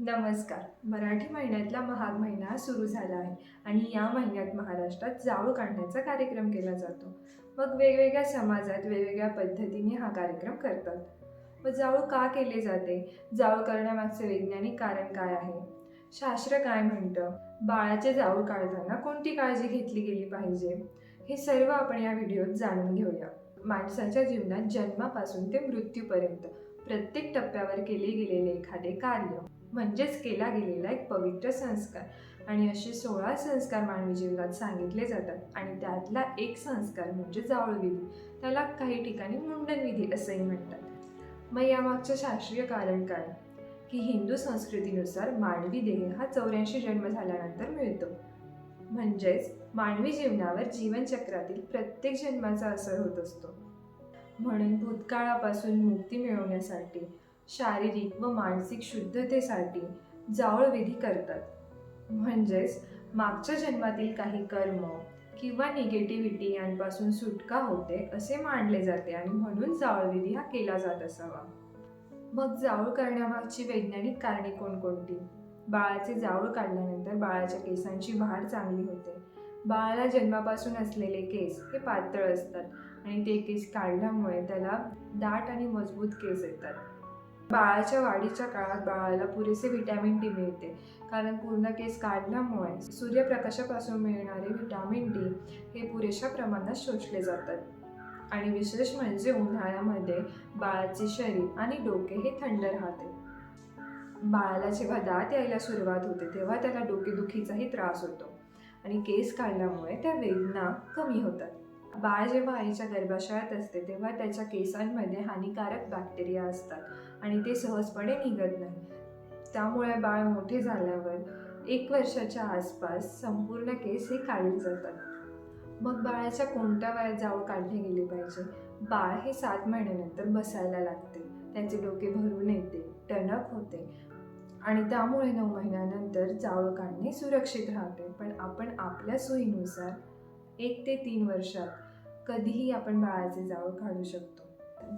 नमस्कार. मराठी महिन्यातला महाग महिना सुरू झाला आहे आणि या महिन्यात महाराष्ट्रात जावळ काढण्याचा कार्यक्रम केला जातो. मग वेगवेगळ्या समाजात वेगवेगळ्या पद्धतीने हा कार्यक्रम करतात. व जावळ का केले जाते? जावळ करण्यामागचे वैज्ञानिक कारण काय आहे? शास्त्र काय म्हणतं? बाळाचे जावळ काढताना कोणती काळजी घेतली गेली पाहिजे? हे सर्व आपण या व्हिडिओत जाणून घेऊया. माणसाच्या जीवनात जन्मापासून ते मृत्यूपर्यंत प्रत्येक टप्प्यावर केले गेलेले एखादे कार्य म्हणजेच केला गेलेला एक पवित्र संस्कार. आणि असे सोळा संस्कार मानवी जीवनात सांगितले जातात. आणि त्यातला एक संस्कार म्हणजे जावळविधी त्याला काही ठिकाणी मुंडन विधी असंही म्हणतात. मग यामागचं शास्त्रीय कारण काय? की हिंदू संस्कृतीनुसार मानवी देह हा चौऱ्याऐंशी जन्म झाल्यानंतर मिळतो. म्हणजेच मानवी जीवनावर जीवनचक्रातील प्रत्येक जन्माचा असर होत असतो. म्हणून भूतकाळापासून मुक्ती मिळवण्यासाठी शारीरिक व मानसिक शुद्धतेसाठी जावळ विधी करतात. म्हणजेच मागच्या जन्मातील काही कर्म किंवा निगेटिव्हिटी यांपासून सुटका होते असे मानले जाते आणि म्हणून जावळविधी हा केला जात असावा. मग जावळ करण्यामागची वैज्ञानिक कारणे कोणकोणती? बाळाचे जावळ काढल्यानंतर बाळाच्या केसांची वाढ चांगली होते. बाळाला जन्मापासून असलेले केस हे पातळ असतात. आणि ते केस काढल्यामुळे त्याला दाट आणि मजबूत केस येतात. बाळाच्या वाढीच्या काळात बाळाला पुरेसे व्हिटॅमिन डी मिळते कारण पूर्ण केस काढल्यामुळे सूर्यप्रकाशापासून मिळणारे व्हिटॅमिन डी हे पुरेशा प्रमाणात शोषले जातात. आणि विशेष म्हणजे उन्हाळ्यामध्ये बाळाचे शरीर आणि डोके हे थंड राहते. बाळाला जेव्हा दात यायला सुरुवात होते तेव्हा त्याला डोकेदुखीचाही त्रास होतो आणि केस काढल्यामुळे त्या वेदना कमी होतात. बाळ जेव्हा आईच्या गर्भाशयात असते तेव्हा त्याच्या केसांमध्ये हानिकारक बॅक्टेरिया असतात आणि ते सहजपणे निघत नाही. त्यामुळे बाळ मोठे झाल्यावर एक वर्षाच्या आसपास संपूर्ण केस हे काढले जातात. मग बाळाच्या कोणत्या वयात जावळ काढले गेले पाहिजे? बाळ हे सात महिन्यानंतर बसायला लागते. त्याचे डोके भरून येते टणक होते आणि त्यामुळे नऊ महिन्यानंतर जावळ काढणे सुरक्षित राहते. पण आपण आपल्या सोयीनुसार एक ते तीन वर्षात कधीही आपण बाळाचे जावळ काढू शकतो.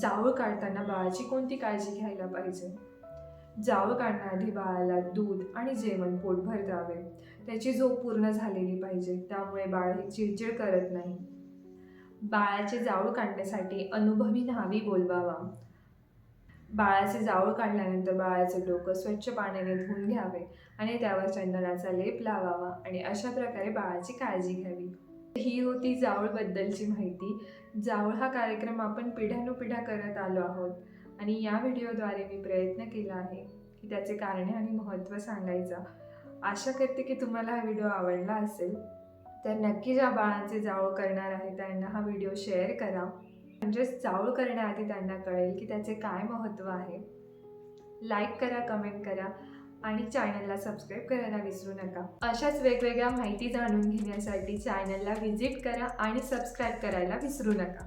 जावळ काढताना बाळाची कोणती काळजी घ्यायला पाहिजे? जावळ काढण्याआधी बाळाला दूध आणि जेवण पोटभर द्यावे. त्याची झोप पूर्ण झालेली पाहिजे त्यामुळे बाळ हे चिडचिड करत नाही. बाळाचे जावळ काढण्यासाठी अनुभवी न्हावी बोलवावा. बाळाचे जावळ काढल्यानंतर बाळाचे डोकं स्वच्छ पाण्याने धुवून घ्यावे आणि त्यावर चंदनाचा लेप लावावा आणि अशा प्रकारे बाळाची काळजी घ्यावी. ही होती जावळबद्दलची माहिती. जावळ हा कार्यक्रम आपण पिढ्यानुपिढ्या करत आलो आहोत. आणि या व्हिडिओद्वारे मी प्रयत्न केला आहे की त्याचे कारणे आणि महत्त्व सांगायचा. आशा करते की तुम्हाला हा व्हिडिओ आवडला असेल. तर नक्की ज्या बाळांचे जावळ करणार आहे त्यांना हा व्हिडिओ शेअर करा. म्हणजेच जावळ करण्याआधी त्यांना कळेल की त्याचे काय महत्त्व आहे. लाईक करा कमेंट करा. आणि चॅनलला सबस्क्राईब करायला विसरू नका. अशाच वेगवेगळ्या माहिती जाणून घेण्यासाठी चॅनलला व्हिजिट करा आणि सबस्क्राईब करायला विसरू नका.